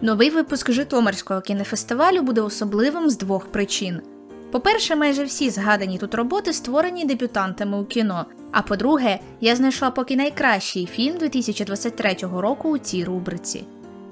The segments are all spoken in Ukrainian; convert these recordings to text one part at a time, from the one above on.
Новий випуск Житомирського кінофестивалю буде особливим з двох причин. По-перше, майже всі згадані тут роботи створені дебютантами у кіно. А по-друге, я знайшла поки найкращий фільм 2023 року у цій рубриці.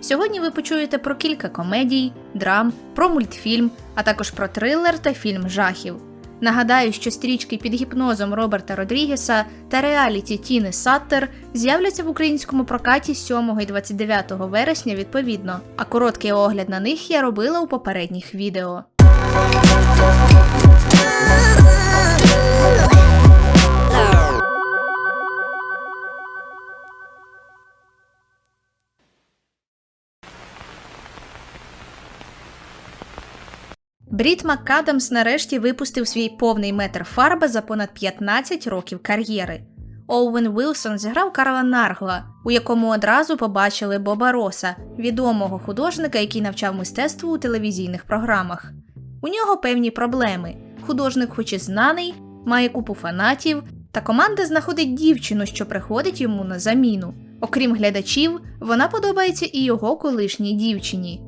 Сьогодні ви почуєте про кілька комедій, драм, про мультфільм, а також про трилер та фільм жахів. Нагадаю, що стрічки під гіпнозом Роберта Родрігеса та реаліті Тіни Саттер з'являться в українському прокаті 7 і 29 вересня відповідно, а короткий огляд на них я робила у попередніх відео. Брід МакАдамс нарешті випустив свій повний метр фарби за понад 15 років кар'єри. Оуен Вілсон зіграв Карла Наргла, у якому одразу побачили Боба Роса, відомого художника, який навчав мистецтву у телевізійних програмах. У нього певні проблеми. Художник, хоч і знаний, має купу фанатів, та команда знаходить дівчину, що приходить йому на заміну. Окрім глядачів, вона подобається і його колишній дівчині.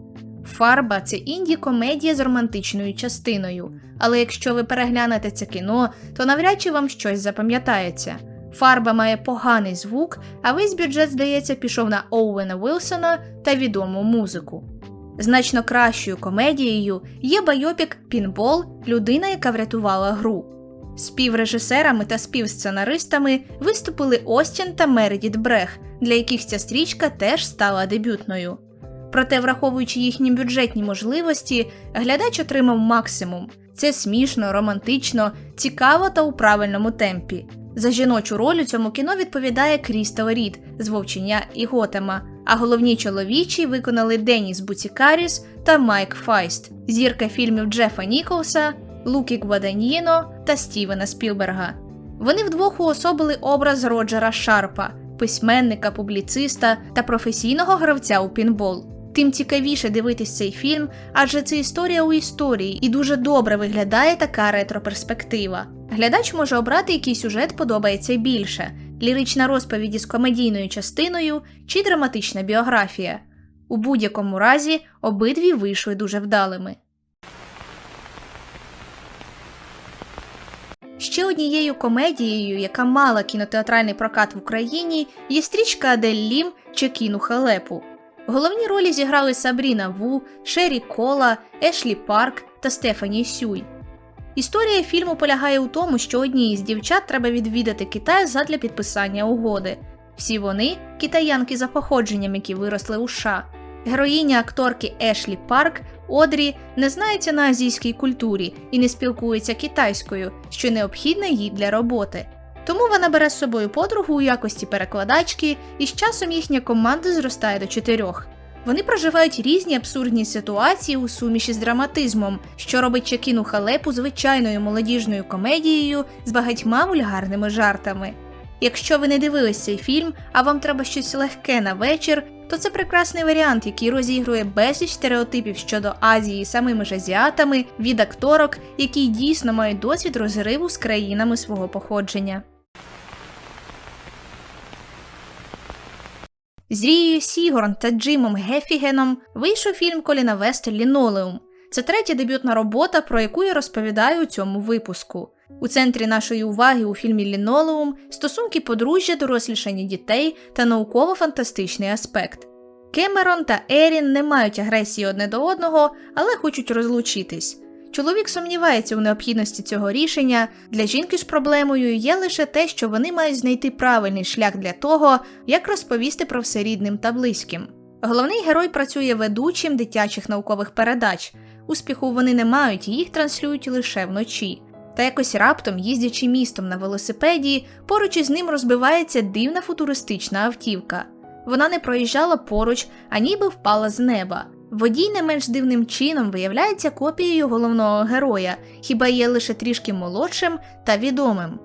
Фарба це інді комедія з романтичною частиною. Але якщо ви переглянете це кіно, то навряд чи вам щось запам'ятається. Фарба має поганий звук, а весь бюджет, здається, пішов на Оуена Вілсона та відому музику. Значно кращою комедією є байопік Пінбол Людина, яка врятувала гру. Співрежисерами та співсценаристами виступили Остін та Мередіт Брех, для яких ця стрічка теж стала дебютною. Проте, враховуючи їхні бюджетні можливості, глядач отримав максимум. Це смішно, романтично, цікаво та у правильному темпі. За жіночу роль у цьому кіно відповідає Крістел Рід з Вовчення і Готема, а головні чоловічі виконали Деніс Буцікаріс та Майк Файст, зірка фільмів Джефа Ніколса, Лукі Гваданьїно та Стівена Спілберга. Вони вдвох уособили образ Роджера Шарпа, письменника, публіциста та професійного гравця у пінбол. Тим цікавіше дивитись цей фільм, адже це історія у історії, і дуже добре виглядає така ретроперспектива. Глядач може обрати, який сюжет подобається більше: лірична розповідь із комедійною частиною чи драматична біографія. У будь-якому разі обидві вийшли дуже вдалими. Ще однією комедією, яка мала кінотеатральний прокат в Україні, є стрічка Адель Лім Чекіну Халепу. Головні ролі зіграли Сабріна Ву, Шері Кола, Ешлі Парк та Стефані Сюй. Історія фільму полягає у тому, що одній із дівчат треба відвідати Китай задля підписання угоди. Всі вони китаянки за походженням, які виросли у США. Героїня акторки Ешлі Парк Одрі не знається на азійській культурі і не спілкується китайською, що необхідна їй для роботи. Тому вона бере з собою подругу у якості перекладачки, і з часом їхня команда зростає до чотирьох. Вони проживають різні абсурдні ситуації у суміші з драматизмом, що робить Чекіну халепу звичайною молодіжною комедією з багатьма вульгарними жартами. Якщо ви не дивились цей фільм, а вам треба щось легке на вечір, то це прекрасний варіант, який розігрує безліч стереотипів щодо Азії самими ж азіатами від акторок, які дійсно мають досвід розриву з країнами свого походження. З Рією Сігорн та Джимом Гефігеном вийшов фільм Коліна Веста Лінолеум. Це третя дебютна робота, про яку я розповідаю у цьому випуску. У центрі нашої уваги у фільмі Лінолеум стосунки подружжя, дорослішання дітей та науково-фантастичний аспект. Кемерон та Ерін не мають агресії одне до одного, але хочуть розлучитись. Чоловік сумнівається у необхідності цього рішення. Для жінки ж проблемою є лише те, що вони мають знайти правильний шлях для того, як розповісти про все рідним та близьким. Головний герой працює ведучим дитячих наукових передач. Успіху вони не мають, їх транслюють лише вночі. Та якось раптом, їздячи містом на велосипеді, поруч із ним розбивається дивна футуристична автівка. Вона не проїжджала поруч, а ніби впала з неба. Водій не менш дивним чином виявляється копією головного героя, хіба є лише трішки молодшим та відомим.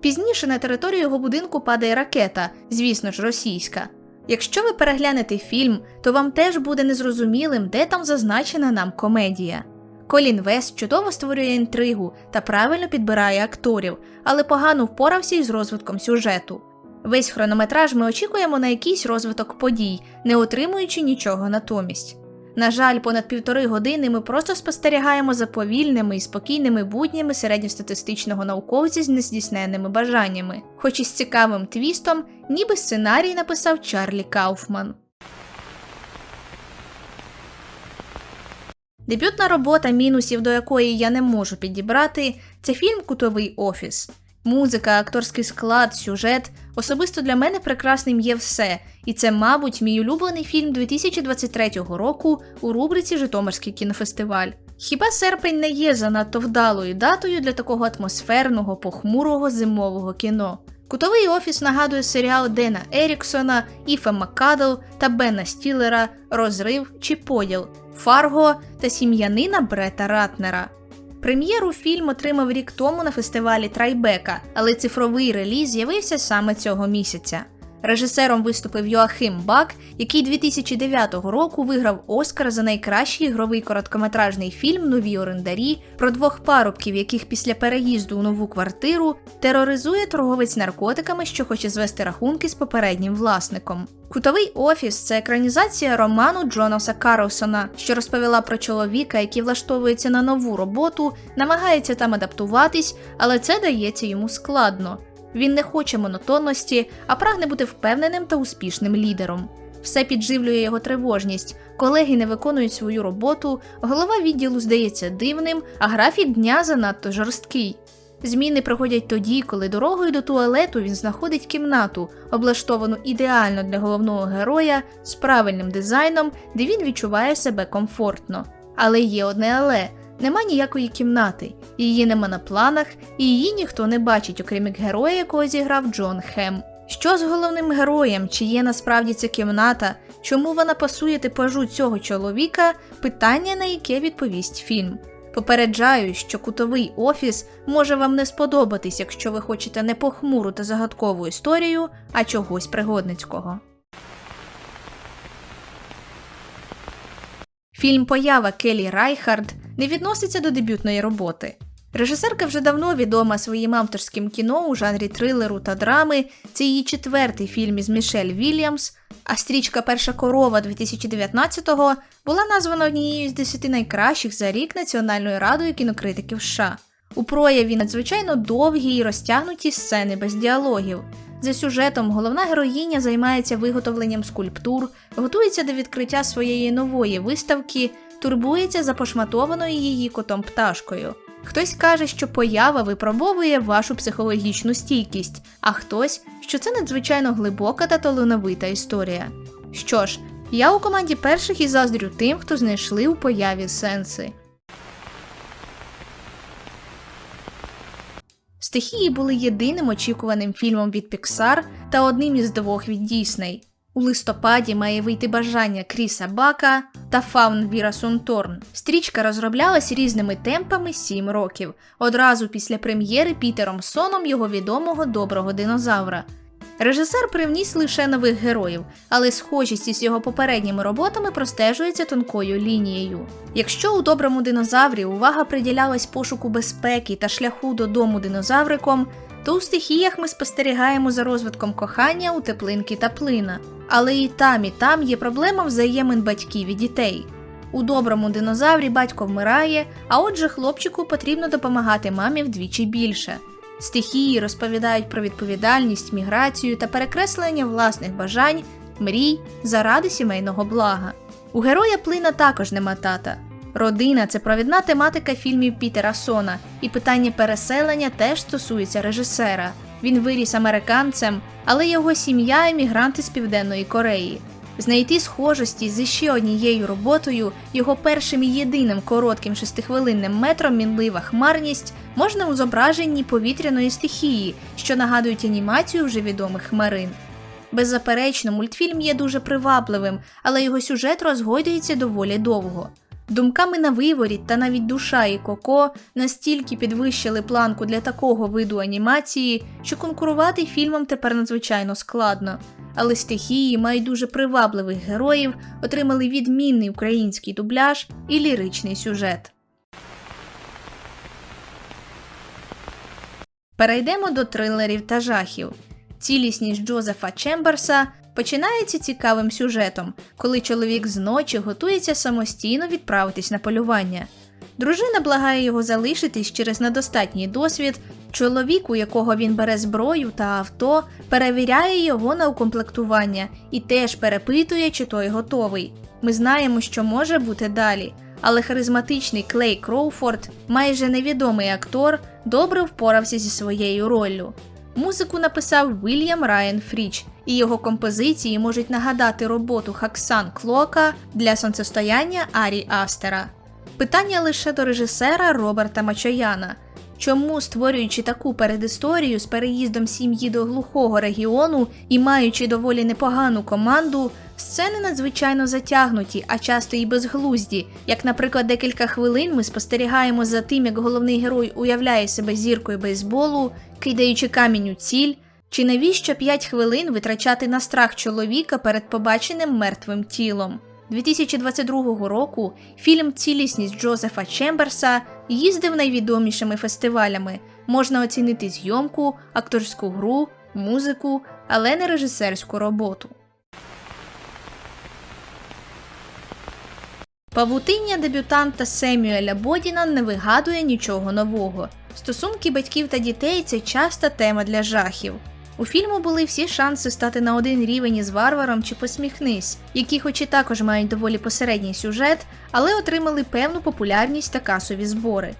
Пізніше на територію його будинку падає ракета, звісно ж, російська. Якщо ви переглянете фільм, то вам теж буде незрозумілим, де там зазначена нам комедія. Колін Вест чудово створює інтригу та правильно підбирає акторів, але погано впорався із розвитком сюжету. Весь хронометраж ми очікуємо на якийсь розвиток подій, не отримуючи нічого натомість. На жаль, понад півтори години ми просто спостерігаємо за повільними і спокійними буднями середньостатистичного науковця з нездійсненними бажаннями, хоч і з цікавим твістом, ніби сценарій написав Чарлі Кауфман. Дебютна робота мінусів, до якої я не можу підібрати, це фільм Кутовий офіс. Музика, акторський склад, сюжет. Особисто для мене прекрасним є все, і це, мабуть, мій улюблений фільм 2023 року у рубриці Житомирський кінофестиваль. Хіба серпень не є занадто вдалою датою для такого атмосферного, похмурого зимового кіно? Кутовий офіс нагадує серіал Дена Еріксона, Іфа Маккадл та Бена Стілера Розрив чи Поділ, Фарго та сім'янина Брета Ратнера. Прем'єру фільм отримав рік тому на фестивалі Трайбека, але цифровий реліз з'явився саме цього місяця. Режисером виступив Йоахим Бак, який 2009 року виграв Оскар за найкращий ігровий короткометражний фільм Нові орендарі про двох парубків, яких після переїзду у нову квартиру тероризує торговець наркотиками, що хоче звести рахунки з попереднім власником. Кутовий офіс це екранізація роману Джонаса Карлсона, що розповіла про чоловіка, який влаштовується на нову роботу, намагається там адаптуватись, але це дається йому складно. Він не хоче монотонності, а прагне бути впевненим та успішним лідером. Все підживлює його тривожність, колеги не виконують свою роботу, голова відділу здається дивним, а графік дня занадто жорсткий. Зміни приходять тоді, коли дорогою до туалету він знаходить кімнату, облаштовану ідеально для головного героя з правильним дизайном, де він відчуває себе комфортно. Але є одне але. Нема ніякої кімнати, її нема на планах, і її ніхто не бачить, окрім як героя, якого зіграв Джон Хем. Що з головним героєм, чи є насправді ця кімната, чому вона пасує типажу цього чоловіка, питання, на яке відповість фільм. Попереджаю, що кутовий офіс може вам не сподобатись, якщо ви хочете не похмуру та загадкову історію, а чогось пригодницького. Фільм Поява Келі Райхард не відноситься до дебютної роботи. Режисерка вже давно відома своїм авторським кіно у жанрі трилеру та драми. Це її четвертий фільм із Мішель Вільямс, а стрічка Перша корова 2019-го була названа однією з десяти найкращих за рік Національною радою кінокритиків США. У прояві надзвичайно довгі і розтягнуті сцени без діалогів. За сюжетом головна героїня займається виготовленням скульптур, готується до відкриття своєї нової виставки, турбується за пошматованою її котом пташкою. Хтось каже, що поява випробовує вашу психологічну стійкість, а хтось, що це надзвичайно глибока та талановита історія. Що ж, я у команді перших і заздрю тим, хто знайшли у появі сенси. Стихії були єдиним очікуваним фільмом від Pixar та одним із двох від Disney. У листопаді має вийти бажання Кріса Бака та Фаун Віра Сунторн. Стрічка розроблялась різними темпами 7 років, одразу після прем'єри Пітером Соном його відомого доброго динозавра. Режисер привніс лише нових героїв, але схожість із його попередніми роботами простежується тонкою лінією. Якщо у доброму динозаврі увага приділялась пошуку безпеки та шляху додому динозавриком, то у стихіях ми спостерігаємо за розвитком кохання у теплинки та плина. Але і там, і там є проблема взаємин батьків і дітей. У доброму динозаврі батько вмирає, а отже, хлопчику потрібно допомагати мамі вдвічі більше. Стихії розповідають про відповідальність, міграцію та перекреслення власних бажань, мрій заради сімейного блага. У героя плина також нема тата. Родина це провідна тематика фільмів Пітера Сона, і питання переселення теж стосується режисера. Він виріс американцем, але його сім'я емігранти з Південної Кореї. Знайти схожості з ще однією роботою, його першим і єдиним коротким шестихвилинним метром мінлива хмарність можна у зображенні повітряної стихії, що нагадують анімацію вже відомих хмарин. Беззаперечно, мультфільм є дуже привабливим, але його сюжет розгойдується доволі довго. Думками на виворіт та навіть душа і Коко настільки підвищили планку для такого виду анімації, що конкурувати фільмом тепер надзвичайно складно. Але стихії мають дуже привабливих героїв, отримали відмінний український дубляж і ліричний сюжет. Перейдемо до трилерів та жахів. Цілісність Джозефа Чемберса Починається цікавим сюжетом, коли чоловік зночі готується самостійно відправитись на полювання. Дружина благає його залишитись через недостатній досвід. Чоловік, у якого він бере зброю та авто, перевіряє його на укомплектування і теж перепитує, чи той готовий. Ми знаємо, що може бути далі, але харизматичний Клей Кроуфорд, майже невідомий актор, добре впорався зі своєю роллю. Музику написав Вільям Райан Фріч, і його композиції можуть нагадати роботу Хаксан Клока для сонцестояння Арі Астера. Питання лише до режисера Роберта Мачояна. Чому, створюючи таку передісторію з переїздом сім'ї до глухого регіону і маючи доволі непогану команду, сцени надзвичайно затягнуті, а часто і безглузді, як, наприклад, декілька хвилин ми спостерігаємо за тим, як головний герой уявляє себе зіркою бейсболу, кидаючи камінь у ціль, чи навіщо 5 хвилин витрачати на страх чоловіка перед побаченим мертвим тілом. 2022 року фільм Цілісність Джозефа Чемберса їздив найвідомішими фестивалями. Можна оцінити зйомку, акторську гру, музику, але не режисерську роботу. Павутиння дебютанта Семюеля Бодіна не вигадує нічого нового. Стосунки батьків та дітей це часта тема для жахів. У фільму були всі шанси стати на один рівень із варваром чи посміхнись, які, хоч і також мають доволі посередній сюжет, але отримали певну популярність та касові збори.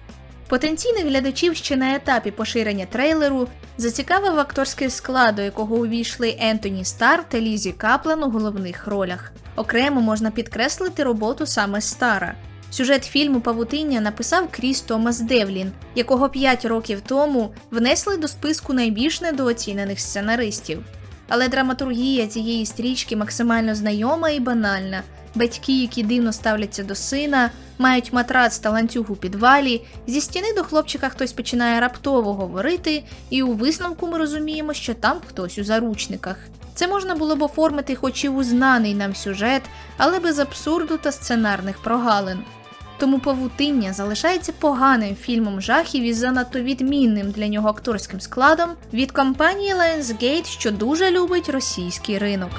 Потенційних глядачів ще на етапі поширення трейлеру зацікавив акторський склад, до якого увійшли Ентоні Стар та Лізі Каплан у головних ролях. Окремо можна підкреслити роботу саме Стара. Сюжет фільму Павутиння написав Кріс Томас Девлін, якого 5 років тому внесли до списку найбільш недооцінених сценаристів. Але драматургія цієї стрічки максимально знайома і банальна. Батьки, які дивно ставляться до сина, мають матрац та ланцюг у підвалі, зі стіни до хлопчика хтось починає раптово говорити, і у висновку ми розуміємо, що там хтось у заручниках. Це можна було б оформити хоч і у знаний нам сюжет, але без абсурду та сценарних прогалин. Тому павутиння залишається поганим фільмом жахів із занадто відмінним для нього акторським складом від компанії Lionsgate, що дуже любить російський ринок.